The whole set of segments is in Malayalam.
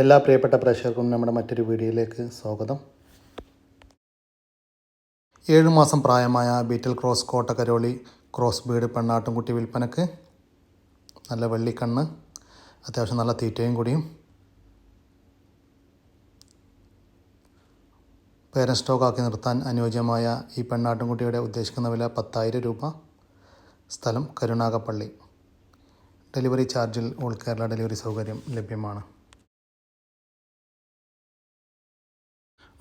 എല്ലാ പ്രിയപ്പെട്ട പ്രേക്ഷകർക്കും നമ്മുടെ മറ്റൊരു വീഡിയോയിലേക്ക് സ്വാഗതം. ഏഴുമാസം പ്രായമായ ബീറ്റൽ ക്രോസ് കോട്ടക്കരോളി ക്രോസ് ബീഡ് പെണ്ണാട്ടുംകുട്ടി വിൽപ്പനക്ക് നല്ല വെള്ളിക്കണ്ണ് അത്യാവശ്യം നല്ല തീറ്റയും കൂടിയും. പേരൻ സ്റ്റോക്കാക്കി നിർത്താൻ അനുയോജ്യമായ ഈ പെണ്ണാട്ടുംകുട്ടിയുടെ ഉദ്ദേശിക്കുന്ന വില പത്തായിരം രൂപ. സ്ഥലം കരുണാകപ്പള്ളി ഡെലിവറി ചാർജിൽ ഓൾ കേരള ഡെലിവറി സൗകര്യം ലഭ്യമാണ്.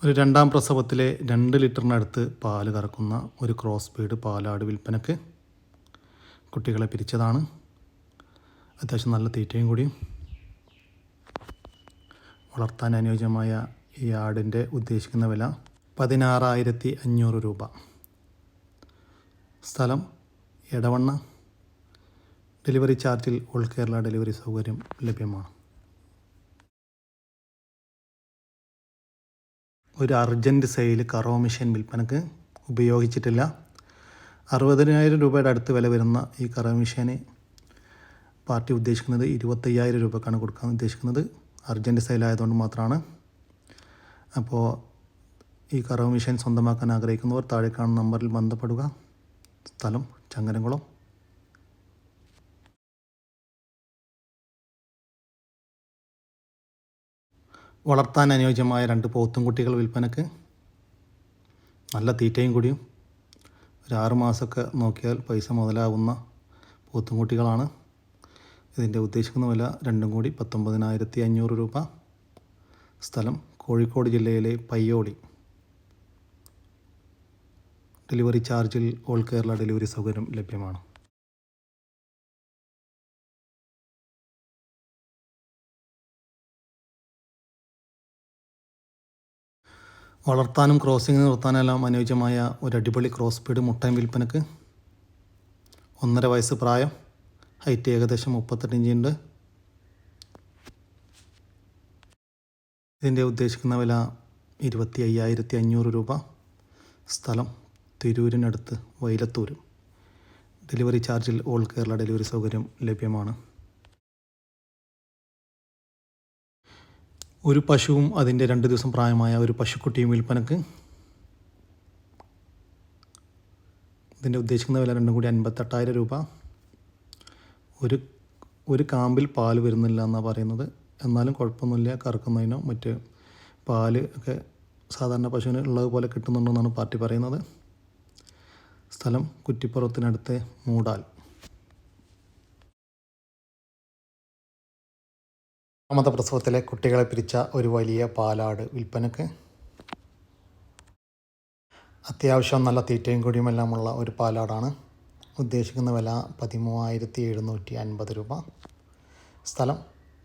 ഒരു രണ്ടാം പ്രസവത്തിലെ രണ്ട് ലിറ്ററിനടുത്ത് പാൽ കറക്കുന്ന ഒരു ക്രോസ് ബീഡ് പാലാട് വിൽപ്പനക്ക് കുട്ടികളെ പിരിച്ചതാണ്. അത്യാവശ്യം നല്ല തീറ്റയും കൂടിയും വളർത്താൻ അനുയോജ്യമായ ഈ ആടിന്റെ ഉദ്ദേശിക്കുന്ന വില പതിനാറായിരത്തി അഞ്ഞൂറ് രൂപ. സ്ഥലം എടവണ്ണ. ഡെലിവറി ചാർജിൽ ഓൾ കേരള ഡെലിവറി സൗകര്യം ലഭ്യമാണ്. ഒരു അർജന്റ് സെയിൽ കറോ മെഷീൻ വിൽപ്പനക്ക് ഉപയോഗിച്ചിട്ടില്ല. അറുപതിനായിരം രൂപയുടെ അടുത്ത് വില വരുന്ന ഈ കറോ മെഷീന് പാർട്ടി ഉദ്ദേശിക്കുന്നത് ഇരുപത്തയ്യായിരം രൂപക്കാണ് കൊടുക്കാൻ ഉദ്ദേശിക്കുന്നത്. അർജന്റ് സെയിൽ ആയതുകൊണ്ട് മാത്രമാണ്. അപ്പോൾ ഈ കറോ മെഷീൻ സ്വന്തമാക്കാൻ ആഗ്രഹിക്കുന്നവർ താഴെ കാണുന്ന നമ്പറിൽ ബന്ധപ്പെടുക. സ്ഥലം ചങ്ങരംകുളം. വളർത്താൻ അനുയോജ്യമായ രണ്ട് പോത്തും കുട്ടികൾ വിൽപ്പനക്ക്. നല്ല തീറ്റയും കൂടിയും. ഒരു ആറ് മാസമൊക്കെ നോക്കിയാൽ പൈസ മുതലാകുന്ന പോത്തും കുട്ടികളാണ്. ഇതിന്റെ ഉദ്ദേശിക്കുന്ന വില രണ്ടും കൂടി പത്തൊമ്പതിനായിരത്തി അഞ്ഞൂറ് രൂപ. സ്ഥലം കോഴിക്കോട് ജില്ലയിലെ പയ്യോളി. ഡെലിവറി ചാർജിൽ ഓൾ കേരള ഡെലിവറി സൗകര്യം ലഭ്യമാണ്. വളർത്താനും ക്രോസിംഗ് നിർത്താനെല്ലാം അനുയോജ്യമായ ഒരു അടിപൊളി ക്രോസ് സ്പീഡ് മുട്ടയും വിൽപ്പനക്ക് ഒന്നര വയസ്സ് പ്രായം ഹൈറ്റ് ഏകദേശം മുപ്പത്തെട്ട് ഇഞ്ചുണ്ട് ഇതിന്റെ ഉദ്ദേശിക്കുന്ന വില ഇരുപത്തി അയ്യായിരത്തി അഞ്ഞൂറ് രൂപ. സ്ഥലം തിരൂരിനടുത്ത് വൈലത്തൂർ ഡെലിവറി ചാർജിൽ ഓൾ കേരള ഡെലിവറി സൗകര്യം ലഭ്യമാണ്. ഒരു പശുവും അതിന്റെ രണ്ട് ദിവസം പ്രായമായ ഒരു പശുക്കുട്ടിയും വിൽപ്പനക്ക് ഇതിന്റെ ഉദ്ദേശിക്കുന്ന വില രണ്ടും കൂടി അൻപത്തെട്ടായിരം രൂപ. ഒരു ഒരു കാമ്പിൽ പാൽ വരുന്നില്ല എന്നാണ് പറയുന്നത്. എന്നാലും കുഴപ്പമൊന്നുമില്ല കറക്കുന്നതിനോ മറ്റ് പാൽ ഒക്കെ സാധാരണ പശുവിന് ഉള്ളതുപോലെ കിട്ടുന്നുണ്ടെന്നാണ് പാർട്ടി പറയുന്നത്. സ്ഥലം കുറ്റിപ്പുറത്തിനടുത്ത് മൂടാൽ. രണ്ടാമത്തെ പ്രസവത്തിലെ കുട്ടികളെ പിരിച്ച ഒരു വലിയ പാലാട് വിൽപ്പനക്ക് അത്യാവശ്യം നല്ല തീറ്റയും കൂടിയുമെല്ലാമുള്ള ഒരു പാലാടാണ്. ഉദ്ദേശിക്കുന്ന വില പതിമൂവായിരത്തി എഴുന്നൂറ്റി അൻപത് രൂപ. സ്ഥലം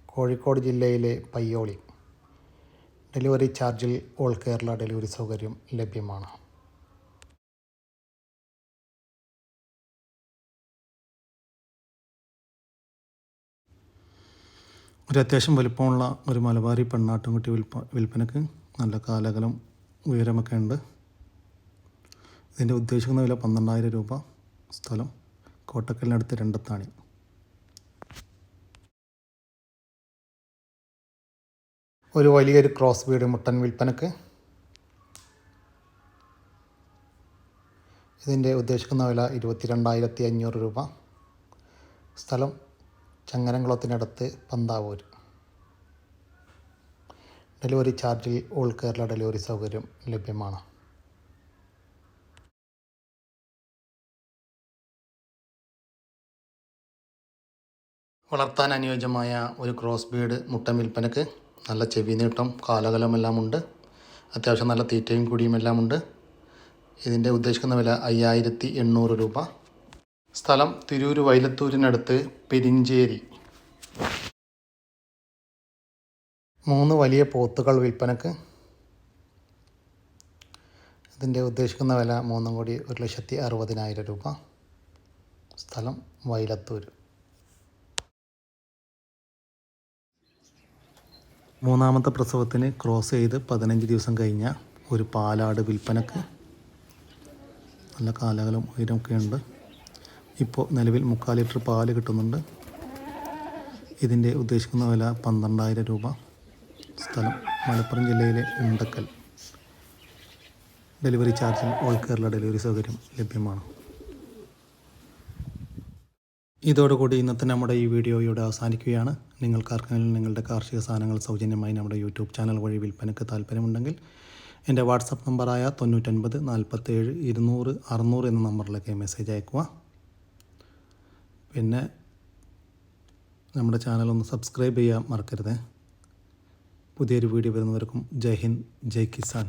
കോഴിക്കോട് ജില്ലയിലെ പയ്യോളി. ഡെലിവറി ചാർജിൽ ഓൾ കേരള ഡെലിവറി സൗകര്യം ലഭ്യമാണ്. ഒരു അത്യാവശ്യം വലുപ്പമുള്ള ഒരു മലബാരി പെണ്ണാട്ടുംകുട്ടി വിൽപ്പ വിൽപ്പനക്ക് നല്ല കാലകലം ഉയരമൊക്കെ ഉണ്ട്. ഇതിന്റെ ഉദ്ദേശിക്കുന്ന വില പന്ത്രണ്ടായിരം രൂപ. സ്ഥലം കോട്ടക്കലിനടുത്ത് രണ്ടത്താണി. ഒരു വലിയൊരു ക്രോസ് വീട് മുട്ടൻ വിൽപ്പനക്ക്. ഇതിന്റെ ഉദ്ദേശിക്കുന്ന വില ഇരുപത്തിരണ്ടായിരത്തി അഞ്ഞൂറ് രൂപ. സ്ഥലം ചങ്ങരംകുളത്തിനടുത്ത് പന്താവൂർ. ഡെലിവറി ചാർജിൽ ഓൾ കേരള ഡെലിവറി സൗകര്യം ലഭ്യമാണ്. വളർത്താൻ അനുയോജ്യമായ ഒരു ക്രോസ് ബീഡ് മുട്ട വിൽപ്പനക്ക് നല്ല ചെവി നീട്ടം കാലകലമെല്ലാം ഉണ്ട്. അത്യാവശ്യം നല്ല തീറ്റയും കൂടിയും എല്ലാം ഉണ്ട്. ഇതിന്റെ ഉദ്ദേശിക്കുന്ന വില അയ്യായിരത്തി എണ്ണൂറ് രൂപ. സ്ഥലം തിരൂർ വൈലത്തൂരിനടുത്ത് പെരിഞ്ചേരി. മൂന്ന് വലിയ പോത്തുകൾ വിൽപ്പനക്ക്. ഇതിന്റെ ഉദ്ദേശിക്കുന്ന വില മൂന്നും കോടി ഒരു ലക്ഷത്തി അറുപതിനായിരം രൂപ. സ്ഥലം വൈലത്തൂർ മൂന്നാമത്തെ പ്രസവത്തിന് ക്രോസ് ചെയ്ത് പതിനഞ്ച് ദിവസം കഴിഞ്ഞ ഒരു പാലാട് വിൽപ്പനക്ക്. നല്ല കാലകളും ഉയരമൊക്കെ ഉണ്ട് ഇപ്പോൾ നിലവിൽ മുക്കാൽ ലിറ്റർ പാൽ കിട്ടുന്നുണ്ട്. ഇതിന്റെ ഉദ്ദേശിക്കുന്ന വില പന്ത്രണ്ടായിരം രൂപ. സ്ഥലം മലപ്പുറം ജില്ലയിലെ ഉണ്ടക്കൽ. ഡെലിവറി ചാർജിൽ ഓൾ കേരള ഡെലിവറി സൗകര്യം ലഭ്യമാണ്. ഇതോടുകൂടി ഇന്നത്തെ നമ്മുടെ ഈ വീഡിയോ ഇവിടെ അവസാനിക്കുകയാണ്. നിങ്ങൾക്കാർക്കെങ്കിലും നിങ്ങളുടെ കാർഷിക സാധനങ്ങൾ സൗജന്യമായി നമ്മുടെ യൂട്യൂബ് ചാനൽ വഴി വിൽപ്പനയ്ക്ക് താല്പര്യമുണ്ടെങ്കിൽ എന്റെ വാട്സപ്പ് നമ്പറായ തൊണ്ണൂറ്റൊൻപത് നാൽപ്പത്തേഴ് ഇരുന്നൂറ് അറുന്നൂറ് എന്ന നമ്പറിലേക്ക് മെസ്സേജ് അയക്കുക പിന്നെ നമ്മുടെ ചാനലൊന്ന് സബ്സ്ക്രൈബ് ചെയ്യാൻ മറക്കരുത്. പുതിയൊരു വീഡിയോ വരുന്നവർക്കും ജയ് ഹിന്ദ് ജയ് കിസാൻ.